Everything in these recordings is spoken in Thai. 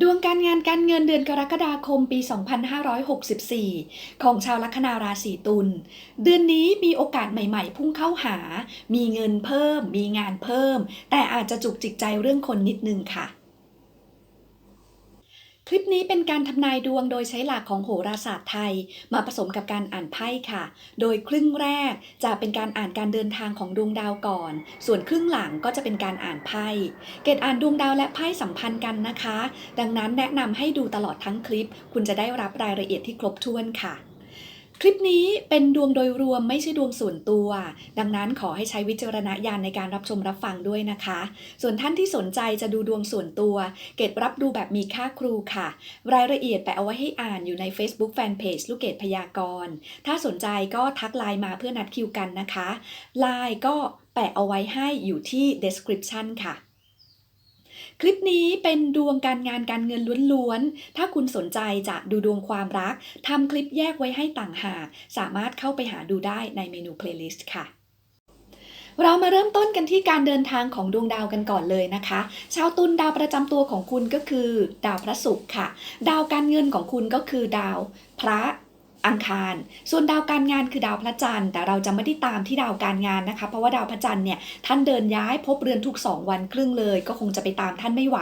ดวงการงานการเงินเดือนกรกฎาคมปี 2564 ของชาวลัคนาราศีตุล เดือนนี้มีโอกาสใหม่ๆ พุ่งเข้าหา มีเงินเพิ่ม มีงานเพิ่ม แต่อาจจะจุกจิกใจเรื่องคนนิดนึงค่ะ คลิปนี้เป็นการทำนายดวงโดยใช้หลักของโหราศาสตร์ไทย มาผสมกับการอ่านไพ่ค่ะ โดยครึ่งแรกจะเป็นการอ่านการเดินทางของดวงดาวก่อน ส่วนครึ่งหลังก็จะเป็นการอ่านไพ่ เกตอ่านดวงดาวและไพ่สัมพันธ์กันนะคะ ดังนั้นแนะนำให้ดูตลอดทั้งคลิป คุณจะได้รับรายละเอียดที่ครบถ้วนค่ะ คลิปนี้เป็นดวงโดยรวมไม่ใช่ดวงส่วนตัว ดังนั้นขอให้ใช้วิจารณญาณในการรับชมรับฟังด้วยนะคะ ส่วนท่านที่สนใจจะดูดวงส่วนตัว เกตรับดูแบบมีค่าครูค่ะ รายละเอียดแปะเอาไว้ให้อ่านอยู่ใน Facebook Fanpage ลูกเกดพยากรณ์ถ้าสนใจก็ทักไลน์มาเพื่อนัดคิวกันนะคะไลน์ก็แปะเอาไว้ให้อยู่ที่ description ค่ะ คลิปนี้เป็นดวงการงานการเงินล้วนๆ ถ้าคุณสนใจจะดูดวงความรักทำคลิปแยกไว้ให้ต่างหาก สามารถเข้าไปหาดูได้ในเมนู playlist ค่ะเรามาเริ่มต้นกันที่การเดินทางของดวงดาวกันก่อนเลยนะคะ ชาวตุลดาวประจำตัวของคุณก็คือ ดาวพระศุกร์ค่ะ ดาวการเงินของคุณก็คือดาวพระ อังคาร ส่วนดาวการงานคือดาวพระจันทร์ แต่เราจะไม่ได้ตามที่ดาวการงานนะคะ เพราะว่าดาวพระจันทร์เนี่ยท่านเดินย้ายพบเรือนทุก 2 วันครึ่งเลย ก็คงจะไปตามท่านไม่ไหว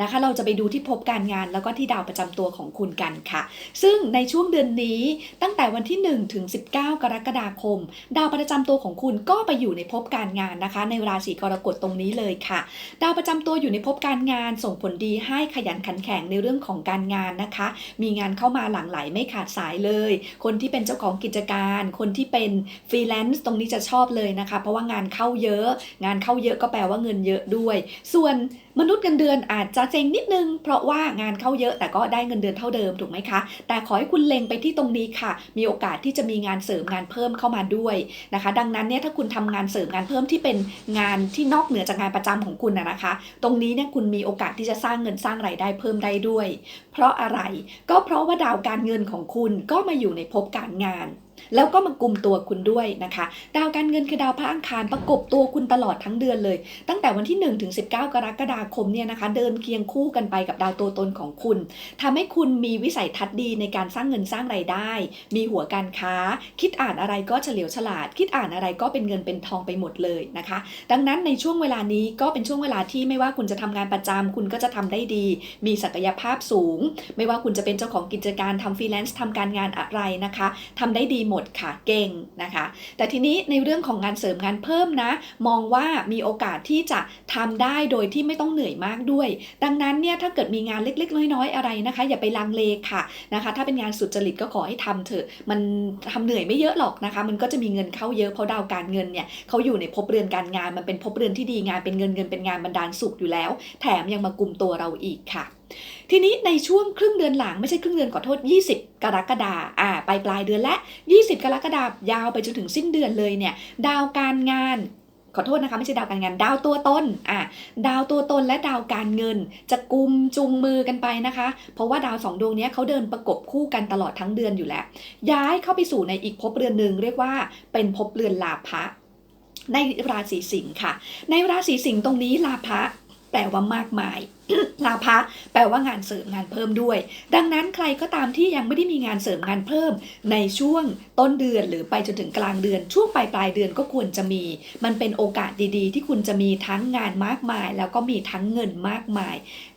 นะคะ เราจะไปดูที่พบการงานแล้วก็ที่ดาวประจำตัวของคุณกันค่ะ ซึ่งในช่วงเดือนนี้ตั้งแต่วันที่1ถึง19 กรกฎาคม ดาวประจำตัวของคุณก็ไปอยู่ในภพการงานนะคะ ในราศีกรกฎตรงนี้เลยค่ะ ดาวประจำตัวอยู่ในภพการงานส่งผลดีให้ขยันขันแข็งในเรื่องของการงานนะคะ มีงานเข้ามาหลั่งไหลไม่ขาดสายเลยคนที่เป็นเจ้าของกิจการ คนที่เป็นฟรีแลนซ์ตรงนี้จะชอบเลยนะคะ เพราะว่างานเข้าเยอะ งานเข้าเยอะก็แปลว่าเงินเยอะด้วย ส่วนมนุษย์เงินเดือนอาจจะเจงนิดนึง เพราะว่างานเข้าเยอะแต่ก็ได้เงินเดือนเท่าเดิมถูกไหมคะ แต่ขอให้คุณเล็งไปที่ตรงนี้ค่ะ มีโอกาสที่จะมีงานเสริมงานเพิ่มเข้ามาด้วยนะคะ ดังนั้นเนี่ยถ้าคุณทำงานเสริมงานเพิ่มที่เป็นงานที่นอกเหนือจากงานประจำของคุณนะนะคะ ตรงนี้เนี่ยคุณมีโอกาสที่จะสร้างเงินสร้างรายได้เพิ่มได้ด้วย เพราะอะไรก็เพราะว่าดาวการเงินของคุณก็มาอยู่ในภพการงาน แล้วก็มากลุ่มตัวคุณด้วยนะคะ ดาวการเงินคือดาวพระอังคารประกบตัวคุณตลอดทั้งเดือนเลย ตั้งแต่วันที่1ถึง19 กรกฎาคมเนี่ยนะคะ เดินเคียงคู่กันไปกับดาวตัวตนของคุณทำให้คุณมีวิสัยทัศน์ดีในการสร้างเงินสร้างไรายได้ มีหัวการค้า คิดอ่านอะไรก็เฉลียวฉลาด คิดอ่านอะไรก็เป็นเงินเป็นทองไปหมดเลยนะคะ ดังนั้นในช่วงเวลานี้ก็เป็นช่วงเวลาที่ไม่ว่าคุณจะทำงานประจำคุณก็จะทำได้ดี มีศักยภาพสูง ไม่ว่าคุณจะเป็นเจ้าของกิจการทำฟรีแลนซ์ทำการงานอะไรนะคะทำได้ดีหมดค่ะเก่งนะคะ แต่ทีนี้ในเรื่องของงานเสริมงานเพิ่มนะ มองว่ามีโอกาสที่จะทำได้โดยที่ไม่ต้องเหนื่อยมากด้วย ดังนั้นเนี่ยถ้าเกิดมีงานเล็กๆ น้อยๆอะไรนะคะ อย่าไปลังเลค่ะนะคะ ถ้าเป็นงานสุจริตก็ขอให้ทำเถอะมันทำเหนื่อยไม่เยอะหรอกนะคะ มันก็จะมีเงินเข้าเยอะเพราะดาวการเงินเนี่ยเขาอยู่ในภพเรือนการงานมันเป็นภพเรือนที่ดีงานเป็นเงินเงินเป็นงานบรรดาลสุขอยู่แล้ว แถมยังมากลุ่มตัวเราอีกค่ะ ทีนี้ในช่วงครึ่งเดือนหลังไม่ใช่ครึ่งเดือนขอโทษ 20 กรกฎาอ่าไปปลายเดือนและ 20 กรกฎายาวไปจนถึงสิ้นเดือนเลยเนี่ยดาวการงานขอโทษนะคะไม่ใช่ดาวการงานดาวตัวตนอะดาวตัวตนและดาวการเงิน จะกุมจุงมือกันไปนะคะ เพราะว่าดาวสองดวงนี้เขาเดินประกบคู่กันตลอดทั้งเดือนอยู่แล้ว ย้ายเข้าไปสู่ในอีกภพเรือนหนึ่งเรียกว่าเป็นภพเรือนลาภะในราศีสิงค์ค่ะ ในราศีสิงห์ตรงนี้ลาภะแปลว่ามากมาย ลาภะแปลว่างานเสริมงานเพิ่มด้วย ดังนั้นใครก็ตามที่ยังไม่ได้มีงานเสริมงานเพิ่ม ในช่วงต้นเดือนหรือไปจนถึงกลางเดือน ช่วงปลายปลายเดือนก็ควรจะมี มันเป็นโอกาสดีๆ ที่คุณจะมีทั้งงานมากมาย แล้วก็มีทั้งเงินมากมาย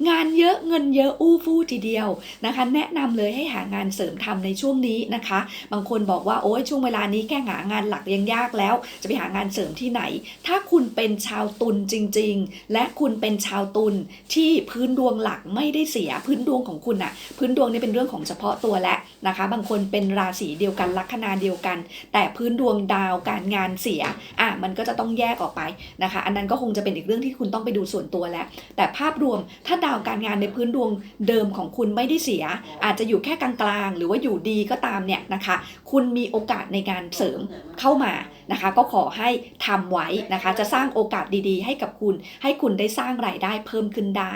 งานเยอะเงินเยอะอู้ฟู่ทีเดียวนะคะ แนะนำเลยให้หางานเสริมทำในช่วงนี้นะคะ บางคนบอกว่าโอ้ยช่วงเวลานี้แค่หางานหลักยังยากแล้ว จะไปหางานเสริมที่ไหน ถ้าคุณเป็นชาวตุลจริง ๆ และคุณเป็นชาวตุลที่พื้นดวงหลักไม่ได้เสียพื้นดวงของคุณอะพื้นดวงนี่เป็นเรื่องของเฉพาะตัวและนะคะ บางคนเป็นราศีเดียวกันลัคนาเดียวกัน แต่พื้นดวงดาวการงานเสียอะมันก็จะต้องแยกออกไปนะคะ อันนั้นก็คงจะเป็นอีกเรื่องที่คุณต้องไปดูส่วนตัวแล้ว แต่ภาพรวมถ้าดาวการงานในพื้นดวงเดิมของคุณไม่ได้เสีย อาจจะอยู่แค่กลางๆ หรือว่าอยู่ดีก็ตามเนี่ยนะคะ คุณมีโอกาสในการเสริมเข้ามานะคะ ก็ขอให้ทำไว้นะคะ จะสร้างโอกาสดีๆ ให้กับคุณ ให้คุณได้สร้างรายได้เพิ่มขึ้นได้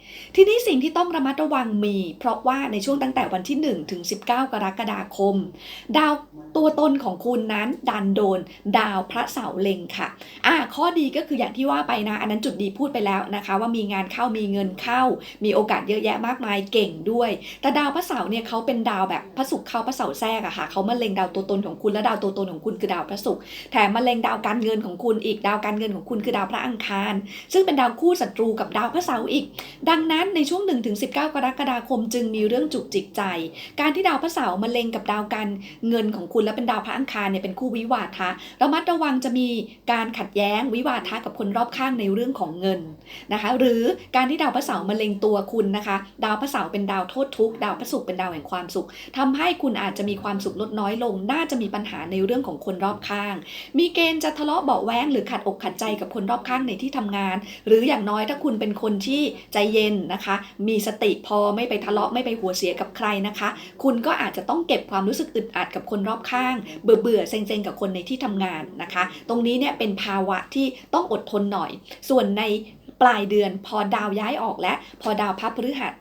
ทีนี้สิ่งที่ต้องระมัดระวังมี เพราะว่าในช่วงตั้งแต่วันที่ 1 ถึง 19 กรกฎาคม ดาวตัวตนของคุณนั้นดันโดน ดาวพระเสาร์เล็งค่ะ อ่า ข้อดีก็คืออย่างที่ว่าไปนะ อันนั้นจุดดีพูดไปแล้วนะคะ ว่ามีงานเข้ามีเงินเข้า มีโอกาสเยอะแยะมากมายเก่งด้วย แต่ดาวพระเสาร์เนี่ยเขาเป็นดาวแบบพระศุกร์เข้าพระเสาร์แทรกอะค่ะเขามาเล็งดาวตัวตนของคุณและดาวตัวตนของคุณคือดาวพระศุกร์แถมมาเล็งดาวการเงินของคุณอีกดาวการเงินของคุณคือดาวพระอังคาร ซึ่งเป็นดาวคู่ศัตรูกับดาวพระเสาร์อีก ดังงนั้นในช่วง 1-19 กรกฎาคมจึงมีเรื่องจุกจิกใจ การที่ดาวพระเสาร์มาเล็งกับดาวการเงินของคุณและเป็นดาวพระอังคารเนี่ยเป็นคู่วิวาทะระมัดระวังจะมีการขัดแย้งวิวาทะกับคนรอบข้างในเรื่องของเงินนะคะ หรือการที่ดาวพระเสาร์มาเล็งตัวคุณนะคะ ดาวพระเสาร์เป็นดาวโทษทุกดาวพระศุกร์เป็นดาวแห่งความสุขทำให้คุณอาจจะมีความสุขลดน้อยลง น่าจะมีปัญหาในเรื่องของคนรอบข้าง มีเกณฑ์จะทะเลาะเบาแวงหรือขัดอกขัดใจกับคนรอบข้างในที่ทำงาน หรืออย่างน้อยถ้าคุณเป็นคนที่ใจเย็นนะคะ มีสติพอไม่ไปทะเลาะไม่ไปหัวเสียกับใครนะคะ คุณก็อาจจะต้องเก็บความรู้สึกอึดอัดกับคนรอบข้าง เบื่อเบื่อเซ็งๆกับคนในที่ทำงานนะคะ ตรงนี้เนี่ยเป็นภาวะที่ต้องอดทนหน่อย ส่วนในปลายเดือนพอดาวย้ายออกและพอดาวพับพฤหัส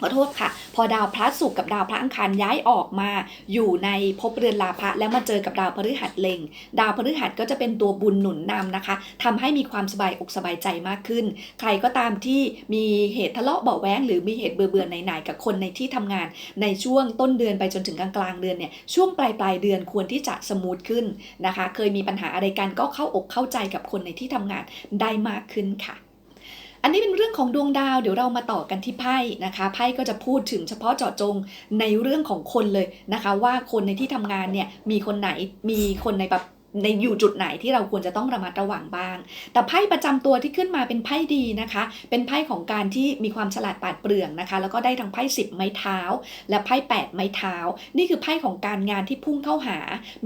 ขอโทษค่ะ พอดาวพระศุกร์กับดาวพระอังคารย้ายออกมาอยู่ในภพเรือนลาภะแล้วมาเจอกับดาวพฤหัสเล็ง ดาวพฤหัสก็จะเป็นตัวบุญหนุนนำนะคะทำให้มีความสบายอกสบายใจมากขึ้น ใครก็ตามที่มีเหตุทะเลาะเบาแว้งหรือมีเหตุเบื่อเบื่อไหนๆกับคนในที่ทำงาน ในช่วงต้นเดือนไปจนถึงกลางกลางเดือนเนี่ยช่วงปลายปลายเดือนควรที่จะสมูทขึ้นนะคะ เคยมีปัญหาอะไรกันก็เข้าอกเข้าใจกับคนในที่ทำงานได้มากขึ้นค่ะ อันนี้เป็นเรื่องของดวงดาวเดี๋ยวเรามาต่อกันที่ไพ่นะคะไพ่ก็จะพูดถึงเฉพาะเจาะจงในเรื่องของคนเลยนะคะ ว่าคนในที่ทำงานเนี่ยมีคนไหนมีคนในแบบ ในอยู่จุดไหนที่เราควรจะต้องระมัดระวังบ้าง แต่ไพ่ประจำตัวที่ขึ้นมาเป็นไพ่ดีนะคะ เป็นไพ่ของการที่มีความฉลาดปาดเปรื่องนะคะ แล้วก็ได้ทั้งไพ่สิบไม้เท้า และไพ่แปดไม้เท้า นี่คือไพ่ของการงานที่พุ่งเข้าหา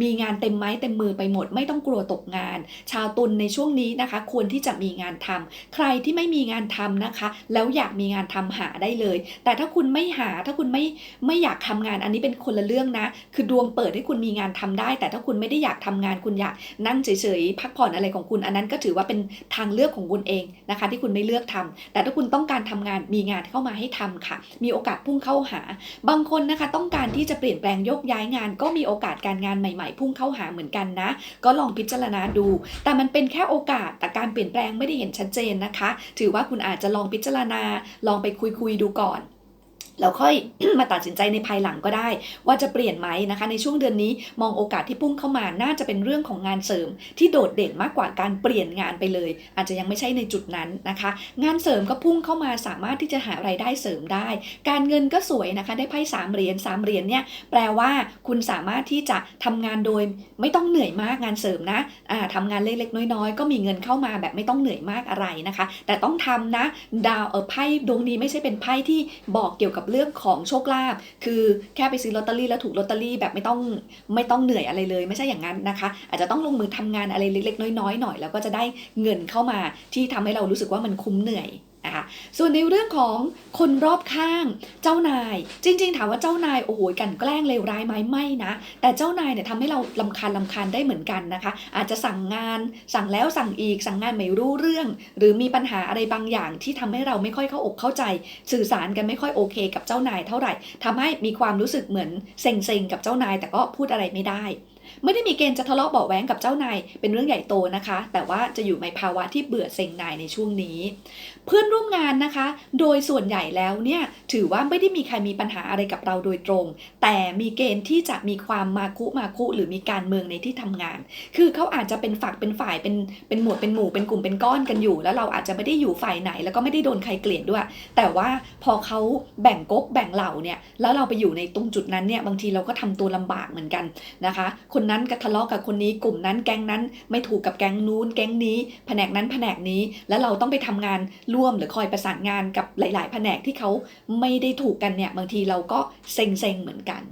มีงานเต็มไม้เต็มมือไปหมด ไม่ต้องกลัวตกงาน ชาวตุลในช่วงนี้นะคะ ควรที่จะมีงานทำใครที่ไม่มีงานทำนะคะ แล้วอยากมีงานทำหาได้เลย แต่ถ้าคุณไม่หาถ้าคุณไม่ไม่อยากทำงานอันนี้เป็นคนละเรื่องนะ คือดวงเปิดให้คุณมีงานทำได้ แต่ถ้าคุณไม่ได้อยากทำงานคุณอยากนั่งเฉยๆพักผ่อนอะไรของคุณ อันนั้นก็ถือว่าเป็นทางเลือกของคุณเองนะคะ ที่คุณไม่เลือกทำแต่ถ้าคุณต้องการทำงานมีงานเข้ามาให้ทำค่ะ มีโอกาสพุ่งเข้าหา บางคนนะคะต้องการที่จะเปลี่ยนแปลงยกย้ายงาน ก็มีโอกาสการงานใหม่ๆ พุ่งเข้าหาเหมือนกันนะ ก็ลองพิจารณาดู แต่มันเป็นแค่โอกาสแต่การเปลี่ยนแปลงไม่ได้เห็นชัดเจนนะคะ ถือว่าคุณอาจจะลองพิจารณาลองไปคุยๆดูก่อน แล้วค่อยมาตัดสินใจในภายหลังก็ได้ ว่าจะเปลี่ยนไหมนะคะ ในช่วงเดือนนี้มองโอกาสที่พุ่งเข้ามาน่าจะเป็นเรื่องของงานเสริม ที่โดดเด่นมากกว่าการเปลี่ยนงานไปเลย อาจจะยังไม่ใช่ในจุดนั้นนะคะ งานเสริมก็พุ่งเข้ามาสามารถที่จะหาไรายได้เสริมได้ การเงินก็สวยนะคะ ได้ไพ่สามเหรียญสามเหรียญเนี่ยแปลว่าคุณสามารถที่จะทำงานโดยไม่ต้องเหนื่อยมากงานเสริมนะอ่าทำงานเล็กๆน้อยๆ ก็มีเงินเข้ามาแบบไม่ต้องเหนื่อยมากอะไรนะคะ แต่ต้องทำนะดาวเออไพ่ดวงนี้ไม่ใช่เป็นไพ่ที่บอกเกี่ยวกับเรื่องของโชคลาภคือแค่ไปซื้อลอตเตอรี่แล้วถูกลอตเตอรี่แบบไม่ต้องไม่ต้องเหนื่อยอะไรเลย ไม่ใช่อย่างนั้นนะคะ อาจจะต้องลงมือทำงานอะไรเล็กๆ น้อยๆหน่อยแล้วก็จะได้เงินเข้ามาที่ทำให้เรารู้สึกว่ามันคุ้มเหนื่อย นะคะส่วนในเรื่องของคนรอบข้างเจ้านาย จริง ๆ ถามว่าเจ้านายโอ้โหกันแกล้งเลวร้ายไหมไม่นะ แต่เจ้านายเนี่ยทำให้เราลำคาญลำคาญได้เหมือนกันนะคะ อาจจะสั่งงานสั่งแล้วสั่งอีกสั่งงานไม่รู้เรื่อง หรือมีปัญหาอะไรบางอย่างที่ทำให้เราไม่ค่อยเข้าอกเข้าใจ สื่อสารกันไม่ค่อยโอเค กับเจ้านายเท่าไหร่ทำให้มีความรู้สึกเหมือนเซ็งๆกับเจ้านาย แต่ก็พูดอะไรไม่ได้ ไม่ได้มีเกณฑ์จะทะเลาะเบาะแว้งกับเจ้านายเป็นเรื่องใหญ่โตนะคะ แต่ว่าจะอยู่ในภาวะที่เบื่อเซ็งนายในช่วงนี้ เพื่อนร่วมงานนะคะ โดยส่วนใหญ่แล้วเนี่ยถือว่าไม่ได้มีใครมีปัญหาอะไรกับเราโดยตรง แต่มีเกณฑ์ที่จะมีความมาคุมาคุหรือมีการเมืองในที่ทำงาน คือเขาอาจจะเป็นฝักเป็นฝ่ายเป็นเป็นหมวดเป็นหมู่เป็นกลุ่มเป็นก้อนกันอยู่ แล้วเราอาจจะไม่ได้อยู่ฝ่ายไหน แล้วก็ไม่ได้โดนใครเกลียดด้วย แต่ว่าพอเขาแบ่งก๊กแบ่งเหล่าเนี่ยแล้วเราไปอยู่ในตรงจุดนั้นเนี่ยบางทีเราก็ทำตัวลำบากเหมือนกันนะคะ คนนั้นก็ทะเลาะกับคนนี้กลุ่มนั้นแก๊งนั้นไม่ถูกกับแก๊งนู้นแก๊งนี้ แผนกนั้นแผนกนี้ แล้วเราต้องไปทำงานร่วมหรือคอยประสานงานกับหลาย ๆ แผนกที่เขาไม่ได้ถูกกันเนี่ยบางทีเราก็เซ็งๆเหมือนกัน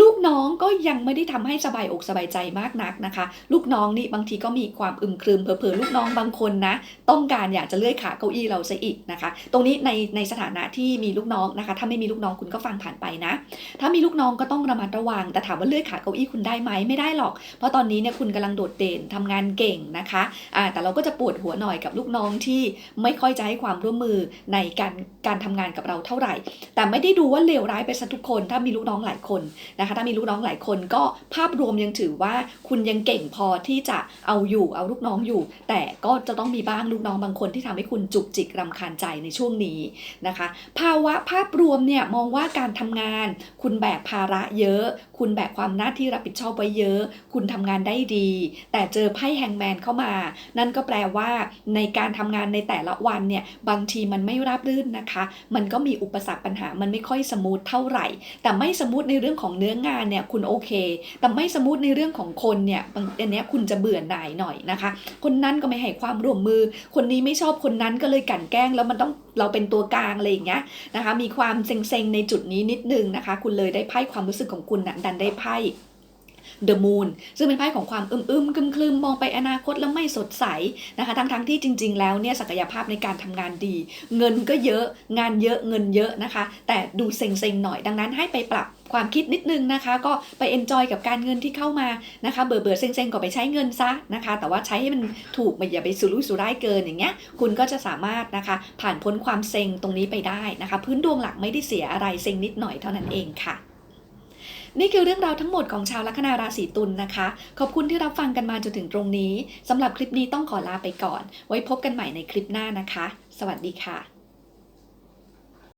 ลูกน้องก็ยังไม่ได้ทำให้สบายอกสบายใจมากนักนะคะ ลูกน้องนี่บางทีก็มีความอึมครึมเผลอๆลูกน้องบางคนนะ ต้องการอยากจะเลื่อยขาเก้าอี้เราซะอีกนะคะ ตรงนี้ในในสถานะที่มีลูกน้องนะคะ ถ้าไม่มีลูกน้องคุณก็ฟังผ่านไปนะ ถ้ามีลูกน้องก็ต้องระมัดระวัง แต่ถามว่าเลื่อยขาเก้าอี้คุณได้ไหมไม่ได้หรอก เพราะตอนนี้เนี่ยคุณกำลังโดดเด่นทำงานเก่งนะคะอ่าแต่เราก็จะปวดหัวหน่อยกับลูกน้องที่ไม่ค่อยจะให้ความร่วมมือในการการทำงานกับเราเท่าไหร่ แต่ไม่ได้ดูว่าเลวร้ายไปซะทุกคน ถ้ามีลูกน้องหลายคนนะะคะถ้ามีลูกน้องหลายคนก็ภาพรวมยังถือว่าคุณยังเก่งพอที่จะเอาอยู่เอาลูกน้องอยู่ แต่ก็จะต้องมีบ้างลูกน้องบางคนที่ทำให้คุณจุกจิกรำคาญใจในช่วงนี้นะคะ ภาวะภาพรวมเนี่ยมองว่าการทำงาน คุณแบกภาระเยอะ คุณแบกความหน้าที่รับผิดชอบไว้เยอะ คุณทำงานได้ดี แต่เจอไพ่แฮงแมนเข้ามา นั่นก็แปลว่าในการทำงานในแต่ละวันเนี่ยบางทีมันไม่ราบรื่นนะคะ มันก็มีอุปสรรคปัญหามันไม่ค่อยสมูทเท่าไหร่ แต่ไม่สมูทในเรื่องของเนื้องานเนี่ยคุณโอเค แต่ไม่สมูทในเรื่องของคนเนี่ยบางอันเนี้ยคุณจะเบื่อหน่ายหน่อยนะคะ คนนั้นก็ไม่ให้ความร่วมมือ คนนี้ไม่ชอบคนนั้นก็เลยกลั่นแกล้ง แล้วมันต้องเราเป็นตัวกลางอะไรอย่างเงี้ยนะคะ มีความเซ็งๆในจุดนี้นิดนึงนะคะ คุณเลยได้ไพ่ความรู้สึกของคุณนะดันได้ไพ่ The Moon ซึ่งเป็นไพ่ของความอึมอึมคลึมๆมมองไปอนาคตแล้วไม่สดใสนะคะทั้งๆที่จริง ๆ แล้วเนี่ยศักยภาพในการทำงานดี เงินก็เยอะงานเยอะเงินเยอะนะคะ แต่ดูเซ็งๆหน่อยดังนั้นให้ไปปรับความคิดนิดนึงนะคะ ก็ไปเอนจอยกับการเงินที่เข้ามานะคะเบื่อเบื่อๆเซ็งๆก็ไปใช้เงินซะนะคะ แต่ว่าใช้ให้มันถูกไม่อย่าไปสุรุ่ยสุร่ายเกินอย่างเงี้ย คุณก็จะสามารถนะคะผ่านพ้นความเซ็งตรงนี้ไปได้นะคะ พื้นดวงหลักไม่ได้เสียอะไรเซ็งนิดหน่อยเท่านั้นเองค่ะ นี่คือเรื่องราวทั้งหมดของชาวลัคนาราศีตุลนะคะ ขอบคุณที่รับฟังกันมาจนถึงตรงนี้สำหรับคลิปนี้ต้องขอลาไปก่อน ไว้พบกันใหม่ในคลิปหน้านะคะ สวัสดีค่ะ